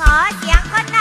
ขอเสียงคนหน